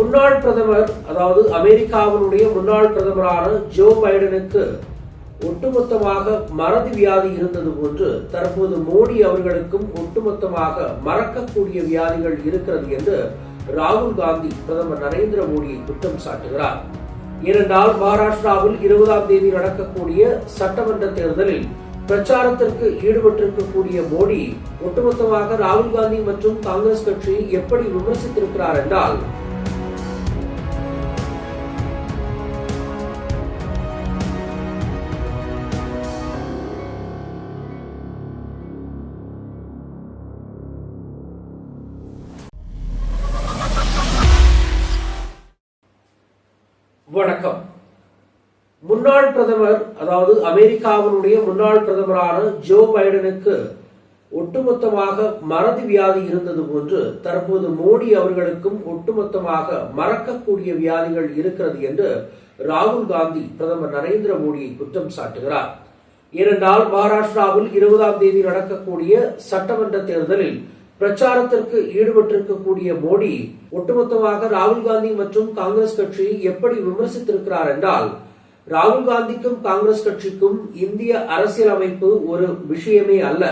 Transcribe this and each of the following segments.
முன்னாள் பிரதமர் அதாவது அமெரிக்காவினுடைய முன்னாள் பிரதமரான ஜோ பைடனுக்கு ஒட்டுமொத்தமாக மறதி வியாதி இருந்தது போன்று தற்போது மோடி அவர்களுக்கும் ஒட்டுமொத்தமாக மறக்கக்கூடிய வியாதிகள் இருக்கிறது என்று ராகுல் காந்தி பிரதமர் நரேந்திர மோடியை குற்றம் சாட்டுகிறார். ஏனென்றால் மகாராஷ்டிராவில் இருபதாம் தேதி நடக்கக்கூடிய சட்டமன்ற தேர்தலில் பிரச்சாரத்திற்கு ஈடுபட்டிருக்கக்கூடிய மோடி ஒட்டுமொத்தமாக ராகுல் காந்தி மற்றும் காங்கிரஸ் கட்சியை எப்படி விமர்சித்திருக்கிறார் என்றால் முன்னாள் பிரதமர் அதாவது அமெரிக்காவினுடைய முன்னாள் பிரதமரான ஜோ பைடனுக்கு ஒட்டுமொத்தமாக மறதி வியாதி இருந்தது போன்று தற்போது மோடி அவர்களுக்கும் ஒட்டுமொத்தமாக மறக்கக்கூடிய வியாதிகள் இருக்கிறது என்று ராகுல் காந்தி பிரதமர் நரேந்திர மோடியை குற்றம் சாட்டுகிறார். ஏனென்றால் மகாராஷ்டிராவில் இருபதாம் தேதி நடக்கக்கூடிய சட்டமன்ற தேர்தலில் பிரச்சாரத்திற்கு ஈடுபட்டிருக்கக்கூடிய மோடி ஒட்டுமொத்தமாக ராகுல் காந்தி மற்றும் காங்கிரஸ் கட்சியை எப்படி விமர்சித்திருக்கிறார் என்றால் ராகுல் காந்திக்கும் காங்கிரஸ் கட்சிக்கும் இந்திய அரசியலமைப்பு ஒரு விஷயமே அல்ல.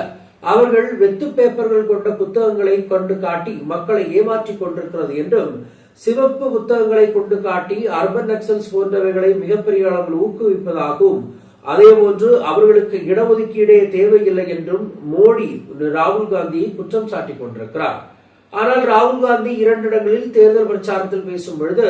அவர்கள் வெத்து பேப்பர்கள் கொண்ட புத்தகங்களை கொண்டு காட்டி மக்களை ஏமாற்றிக் கொண்டிருக்கிறது என்றும் சிவப்பு புத்தகங்களை கொண்டு காட்டி அர்பன் நக்சல்ஸ் போன்றவைகளை மிகப்பெரிய அளவில் ஊக்குவிப்பதாகவும் அதே போன்று அவர்களுக்கு இடஒதுக்கீடே தேவையில்லை என்றும் மோடி ராகுல் காந்தியை குற்றம் சாட்டிக் கொண்டிருக்கிறார். ஆனால் ராகுல் காந்தி இரண்டு இடங்களில் தேர்தல் பிரச்சாரத்தில் பேசும் பொழுது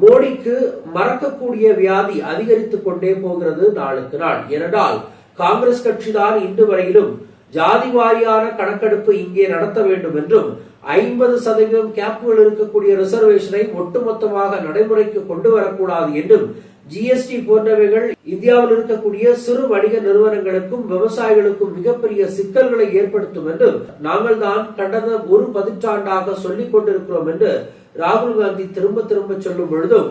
மோடிக்கு மறக்கக்கூடிய வியாதி அதிகரித்துக் கொண்டே போகிறது நாளுக்கு நாள். ஏனென்றால் காங்கிரஸ் கட்சிதான் இன்று வரையிலும் ஜாதி வாரியான கணக்கெடுப்பு இங்கே நடத்த வேண்டும் என்றும் ஐம்பது சதவீதம் கேப்புகள் இருக்கக்கூடிய ரிசர்வேஷனை ஒட்டுமொத்தமாக நடைமுறைக்கு கொண்டு வரக்கூடாது என்றும் ஜிஎஸ்டி போன்றவைகள் இந்தியாவில் இருக்கக்கூடிய சிறு வணிக நிறுவனங்களுக்கும் விவசாயிகளுக்கும் மிகப்பெரிய சிக்கல்களை ஏற்படுத்தும் என்று நாங்கள் தான் கடந்த ஒரு பதிற்றாண்டாக சொல்லிக் கொண்டிருக்கிறோம் என்று ராகுல் காந்தி திரும்ப திரும்ப சொல்லும் பொழுதும்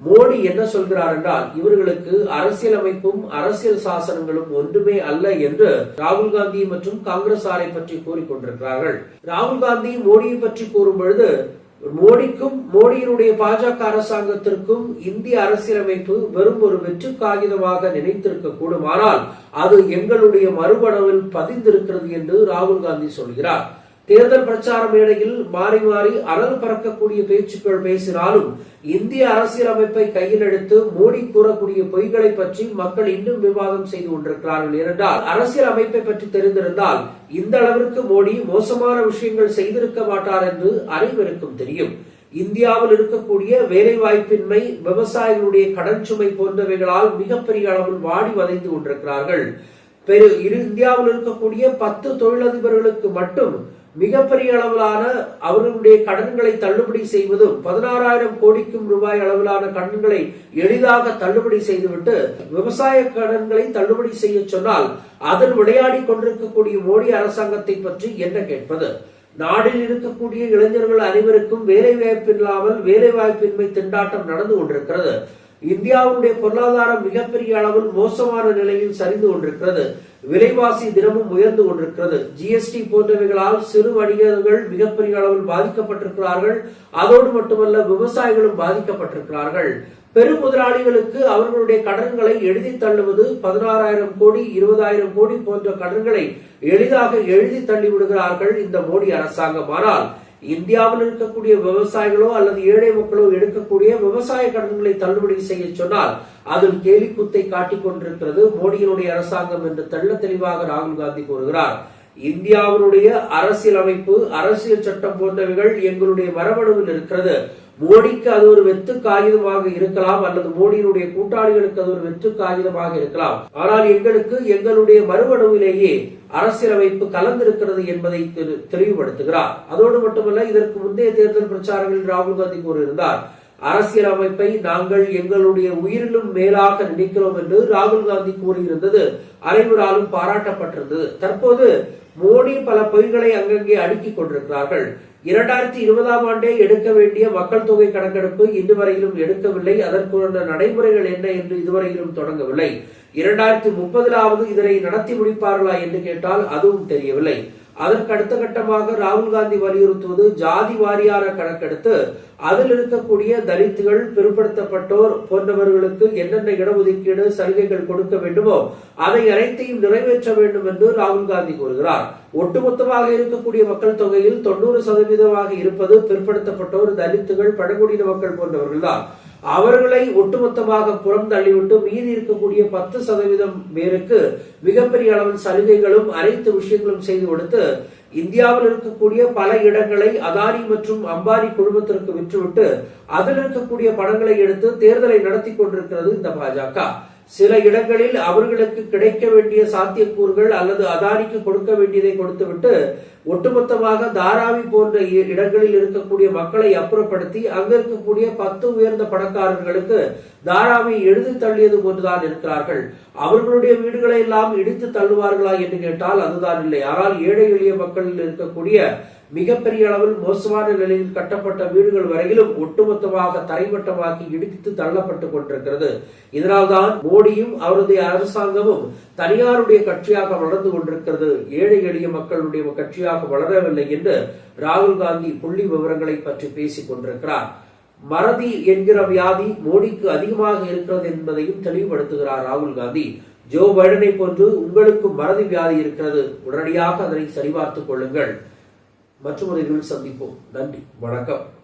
மோடி என்ன சொல்கிறார் என்றால் இவர்களுக்கு அரசியலமைப்பும் அரசியல் சாசனங்களும் ஒன்றுமே அல்ல என்று ராகுல் காந்தி மற்றும் காங்கிரஸ் ஆரை பற்றி கூறிக்கொண்டிருக்கிறார்கள் ராகுல் காந்தி மோடியை பற்றி கூறும் பொழுது மோடிக்கும் மோடியினுடைய பாஜக அரசாங்கத்திற்கும் இந்திய அரசியலமைப்பு வெறும் ஒரு வெற்று காகிதமாக நினைத்திருக்க கூடும். ஆனால் அது எங்களுடைய மறுபடவில் பதிந்திருக்கிறது என்று ராகுல் காந்தி சொல்கிறார். தேர்தல் பிரச்சார மேடையில் மாறி மாறி அனல் பறக்கக்கூடிய பேச்சுக்கள் பேசினாலும் இந்திய அரசியலமைப்பை கையில் எடுத்து மோடி கூறக்கூடிய பொய்களை பற்றி மக்கள் இன்னும் விவாதம் செய்து கொண்டிருக்கிறார்கள் ஏனென்றால் அரசியல் அமைப்பை பற்றி தெரிந்திருந்தால் இந்த அளவிற்கு மோடி மோசமான விஷயங்கள் செய்திருக்க மாட்டார் என்று அனைவருக்கும் தெரியும். இந்தியாவில் இருக்கக்கூடிய வேலை வாய்ப்பின்மை விவசாயிகளுடைய கடன் சுமை போன்றவைகளால் மிகப்பெரிய அளவில் வாடி வதைந்து கொண்டிருக்கிறார்கள். பெரு இந்தியாவில் இருக்கக்கூடிய பத்து தொழிலதிபர்களுக்கு மட்டும் மிகப்பெரிய அளவிலான அவர்களுடைய கடன்களை தள்ளுபடி செய்வதும் பதினாறாயிரம் கோடிக்கும் ரூபாய் அளவிலான கடன்களை எளிதாக தள்ளுபடி செய்துவிட்டு விவசாய கடன்களை தள்ளுபடி செய்ய சொன்னால் அதில் விளையாடி கொண்டிருக்கக்கூடிய மோடி அரசாங்கத்தை பற்றி என்ன கேட்பது? நாட்டில் இருக்கக்கூடிய இளைஞர்கள் அனைவருக்கும் வேலை வாய்ப்பு இல்லாமல் வேலை வாய்ப்பின்மை திண்டாட்டம் நடந்து கொண்டிருக்கிறது. இந்தியாவுடைய பொருளாதாரம் மிகப்பெரிய அளவில் மோசமான நிலையில் சரிந்து கொண்டிருக்கிறது. விலைவாசி தினமும் உயர்ந்து கொண்டிருக்கிறது. ஜிஎஸ்டி போன்றவைகளால் சிறு வணிகர்கள் மிகப்பெரிய அளவில் பாதிக்கப்பட்டிருக்கிறார்கள். அதோடு மட்டுமல்ல விவசாயிகளும் பாதிக்கப்பட்டிருக்கிறார்கள். பெரும் முதலாளிகளுக்கு அவர்களுடைய கடன்களை எழுதி தள்ளுவது பதினாறாயிரம் கோடி இருபதாயிரம் கோடி போன்ற கடன்களை எளிதாக எழுதி தள்ளி விடுகிறார்கள் இந்த மோடி அரசாங்கம். ஆனால் இந்தியாவில் இருக்கக்கூடிய விவசாயிகளோ அல்லது ஏழை மக்களோ எடுக்கக்கூடிய விவசாய கடன்களை தள்ளுபடி செய்ய சொன்னால் அதில் கேலி குத்தை காட்டிக் கொண்டிருக்கிறது மோடியினுடைய அரசாங்கம் என்று தெள்ள தெளிவாக ராகுல் காந்தி கூறுகிறார். இந்தியாவினுடைய அரசியலமைப்பு அரசியல் சட்டம் போன்றவைகள் எங்களுடைய வரவணுவில் இருக்கிறது. மோடிக்கு அது ஒரு வெத்து காகிதமாக இருக்கலாம் அல்லது மோடியினுடைய கூட்டாளிகளுக்கு அது ஒரு வெற்று காகிதமாக இருக்கலாம். ஆனால் எங்களுக்கு எங்களுடைய மறுபணுவிலேயே அரசியலமைப்பு கலந்திருக்கிறது என்பதை தெளிவுபடுத்துகிறார். அதோடு மட்டுமல்ல இதற்கு முந்தைய தேர்தல் பிரச்சாரங்களில் ராகுல் காந்தி கூறியிருந்தார் அரசியலமைப்பை நாங்கள் எங்களுடைய உயிரிலும் மேலாக நினைக்கிறோம் என்று ராகுல் காந்தி கூறியிருந்தது. அனைவராலும் பாராட்டப்பட்டிருந்தது. தற்போது மோடி பல பொய்களை அங்கங்கே அடுக்கிக் கொண்டிருக்கிறார்கள். இரண்டாயிரத்தி இருபதாம் ஆண்டே எடுக்க வேண்டிய மக்கள் தொகை கணக்கெடுப்பு இன்று வரையிலும் எடுக்கவில்லை. அதற்குள்ள நடைமுறைகள் என்ன என்று இதுவரையிலும் தொடங்கவில்லை. இரண்டாயிரத்தி முப்பதிலாவது இதனை நடத்தி முடிப்பார்களா என்று கேட்டால் அதுவும் தெரியவில்லை. அதற்கு அடுத்த கட்டமாக ராகுல் காந்தி வலியுறுத்துவது ஜாதி வாரியான கணக்கெடுத்து அதில் இருக்கக்கூடிய தலித்துகள் பிற்படுத்தப்பட்டோர் போன்றவர்களுக்கு என்னென்ன இடஒதுக்கீடு சலுகைகள் கொடுக்க வேண்டுமோ அதை அனைத்தையும் நிறைவேற்ற வேண்டும் என்று ராகுல் காந்தி கூறுகிறார். ஒட்டுமொத்தமாக இருக்கக்கூடிய மக்கள் தொகையில் தொண்ணூறு சதவீதமாக இருப்பது பிற்படுத்தப்பட்டோர் தலித்துகள் பழங்குடியின மக்கள் போன்றவர்கள்தான். அவர்களை ஒட்டுமொத்தமாக புறந்தள்ளிவிட்டு மீதி இருக்கக்கூடிய பத்து சதவீதம் பேருக்கு மிகப்பெரிய அளவில் சலுகைகளும் அனைத்து விஷயங்களும் செய்து கொடுத்து இந்தியாவில் இருக்கக்கூடிய பல இடங்களை அதானி மற்றும் அம்பானி குழுமத்திற்கு விற்றுவிட்டு அதில் இருக்கக்கூடிய படங்களை எடுத்து தேர்தலை நடத்தி கொண்டிருக்கிறது இந்த பாஜக. சில இடங்களில் அவர்களுக்கு கிடைக்க வேண்டிய சாத்தியக்கூறுகள் அல்லது அதானிக்கு கொடுக்க வேண்டியதை கொடுத்துவிட்டு ஒட்டுமொத்தமாக தாராவி போன்ற இ- இடங்களில் இருக்கக்கூடிய மக்களை அப்புறப்படுத்தி அங்க இருக்கக்கூடிய பத்து உயர்ந்த பணக்காரர்களுக்கு தாராவி எழுதி தள்ளியது போன்றுதான் இருக்கிறார்கள். அவர்களுடைய வீடுகளை எல்லாம் இடித்து தள்ளுவார்களா என்று கேட்டால் அதுதான் இல்லை. ஆனால் ஏழை எளிய மக்களில் இருக்கக்கூடிய மிகப்பெரிய அளவில் மோசமான நிலையில் கட்டப்பட்ட வீடுகள் வரையிலும் ஒட்டுமொத்தமாக தரைமட்டமாக்கி இடித்து தள்ளப்பட்டு கொண்டிருக்கிறது. இதனால்தான் மோடியும் அவருடைய அரசாங்கமும் தனியாருடைய கட்சியாக வளர்ந்து கொண்டிருக்கிறது. ஏழை எளிய மக்களுடைய கட்சியாக வளரவில்லை என்று ராகுல் காந்தி புள்ளி விவரங்களை பற்றி பேசிக் கொண்டிருக்கிறார். மறதி என்கிற வியாதி மோடிக்கு அதிகமாக இருக்கிறது என்பதையும் தெளிவுபடுத்துகிறார் ராகுல் காந்தி. ஜோ பைடனை போன்று உங்களுக்கு மறதி வியாதி இருக்கிறது. உடனடியாக அதனை சரிபார்த்துக் கொள்ளுங்கள். மற்றும் மற்றொரு சந்திப்போம். நன்றி. வணக்கம்.